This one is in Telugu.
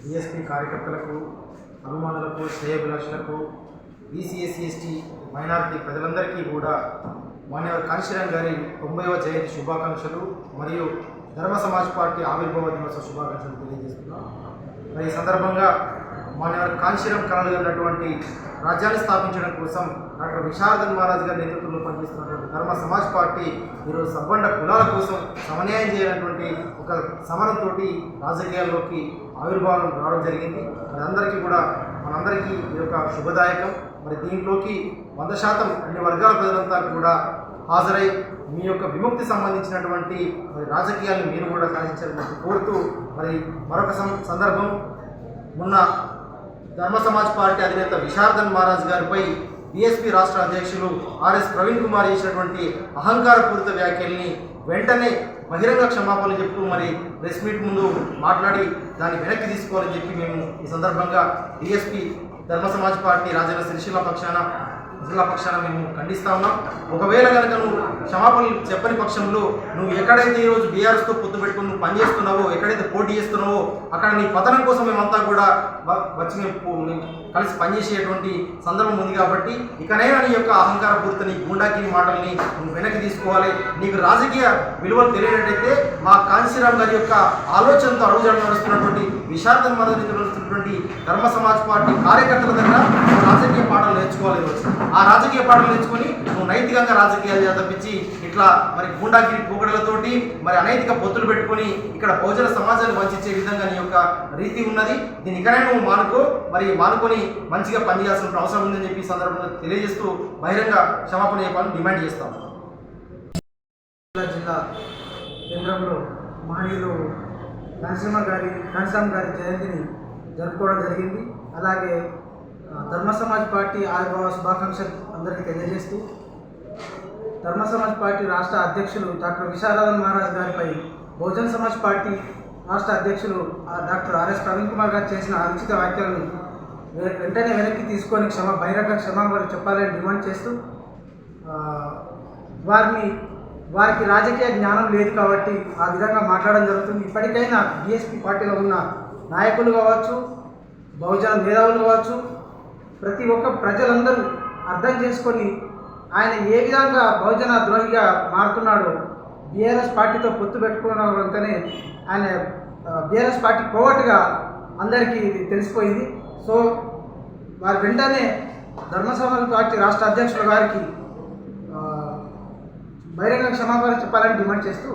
డిఎస్పీ కార్యకర్తలకు అభిమానులకు శ్రేయభిలాషులకు బీసీఎస్సీ ఎస్టీ మైనారిటీ ప్రజలందరికీ కూడా మాన్యవర్ కాంశీరామ్ గారి తొంభైవ జయంతి శుభాకాంక్షలు మరియు ధర్మ సమాజ్ పార్టీ ఆవిర్భావ దినోత్సవ శుభాకాంక్షలు తెలియజేస్తున్నాం. మరి ఈ సందర్భంగా మాన్యవర్ కాంశీరామ్ కళలు ఉన్నటువంటి రాజ్యాన్ని స్థాపించడం కోసం డాక్టర్ విశారదన్ మహారాజ్ గారి నేతృత్వంలో పనిచేస్తున్నటువంటి ధర్మ సమాజ్ పార్టీ ఈరోజు సబ్బండ కులాల కోసం సమన్యాయం చేయాలన్నటువంటి ఒక సమరంతో రాజకీయాల్లోకి ఆవిర్భావం రావడం జరిగింది. మరి అందరికీ కూడా మనందరికీ ఇది ఒక శుభదాయకం. మరి దీంట్లోకి వంద శాతం అన్ని వర్గాల ప్రజలంతా కూడా హాజరై మీ యొక్క విముక్తి సంబంధించినటువంటి మరి రాజకీయాలను మీరు కూడా సాధించాలని కోరుతూ మరి మరొక సం- సందర్భం. మొన్న ధర్మ సమాజ్ పార్టీ అధినేత విశారదన్ మహారాజ్ గారిపై బీఎస్పీ రాష్ట్ర అధ్యక్షులు ఆర్ఎస్ ప్రవీణ్ కుమార్ చేసినటువంటి అహంకారపూరిత వ్యాఖ్యల్ని వెంటనే బహిరంగ క్షమాపణలు చెప్తూ మరి ప్రెస్ మీట్ ముందు మాట్లాడి దాన్ని వెనక్కి తీసుకోవాలని చెప్పి మేము ఈ సందర్భంగా డిఎస్పీ ధర్మ సమాజ్ పార్టీ రాజన్న సిరిసిల్ల పక్షాన జిల్లా పక్షాన మేము ఖండిస్తా ఉన్నాం ఒకవేళ కనుక నువ్వు క్షమాపణలు చెప్పని పక్షంలో నువ్వు ఎక్కడైతే ఈరోజు బీఆర్ఎస్తో పొత్తు పెట్టుకుని నువ్వు పని చేస్తున్నావో ఎక్కడైతే పోటీ చేస్తున్నావో అక్కడ నీ పతనం కోసం మేమంతా కూడా వచ్చి మేము కలిసి పనిచేసేటువంటి సందర్భం ఉంది కాబట్టి ఇకనైనా నీ యొక్క అహంకార నీ గుండాకి మాటల్ని నువ్వు వెనక్కి తీసుకోవాలి నీకు రాజకీయ విలువలు తెలియనట్టయితే మా కాంశీరామ్ గారి యొక్క ఆలోచనతో అడుగుజాడు నడుస్తున్నటువంటి విశారద మద్దతు నడుస్తున్నటువంటి ధర్మ సమాజ్ పార్టీ కార్యకర్తల దగ్గర రాజకీయ పాఠాలు నేర్చుకోవాలి ఈరోజు. ఆ రాజకీయ పాటలు తెచ్చుకొని నువ్వు నైతికంగా రాజకీయాలు తప్పించి ఇట్లా మరి గూండాగిరి పోకడలతోటి మరి అనైతిక పొత్తులు పెట్టుకొని ఇక్కడ బహుజన సమాజాన్ని వంచే విధంగా నీ యొక్క రీతి ఉన్నది. దీని ఇకనే నువ్వు మానుకో. మరి మానుకొని మంచిగా పనిచేయాల్సిన అవసరం ఉందని చెప్పి సందర్భంలో సందర్భంగా తెలియజేస్తూ బహిరంగ క్షమాపణ చెప్పాలని డిమాండ్ చేస్తాం. జిల్లా కేంద్రంలో మహనీయులు నరసింహ గారి నరసింహ గారి జయంతిని జరుపుకోవడం జరిగింది. అలాగే ధర్మ సమాజ్ పార్టీ ఆవిర్భావ శుభాకాంక్షలు అందరికీ తెలియజేస్తూ ధర్మ సమాజ్ పార్టీ రాష్ట్ర అధ్యక్షులు డాక్టర్ విశాలాదన్ మహారాజ్ గారిపై బహుజన్ సమాజ్ పార్టీ రాష్ట్ర అధ్యక్షులు ఆ, డాక్టర్ ఆర్ఎస్ ప్రవీణ్ కుమార్ గారు చేసిన అనుచిత వ్యాఖ్యలను వెంటనే వెనక్కి తీసుకొని క్షమ బహిరంగ క్షమాపణ చెప్పాలని డిమాండ్ చేస్తూ వారిని వారికి రాజకీయ జ్ఞానం లేదు కాబట్టి ఆ విధంగా మాట్లాడడం జరుగుతుంది. ఇప్పటికైనా బీఎస్పీ పార్టీలో ఉన్న నాయకులు కావచ్చు బహుజన మేధావులు కావచ్చు ప్రతి ఒక్క ప్రజలందరూ అర్థం చేసుకొని ఆయన ఏ విధంగా బహుజన ద్రోహిగా మారుతున్నాడో బీఆర్ఎస్ పార్టీతో పొత్తు పెట్టుకున్నంతనే ఆయన బీఆర్ఎస్ పార్టీ కోవట్టుగా అందరికీ తెలిసిపోయింది. సో వారు వెంటనే ధర్మసభల పార్టీ రాష్ట్ర అధ్యక్షుల గారికి బహిరంగ క్షమాపణ చెప్పాలని డిమాండ్ చేస్తూ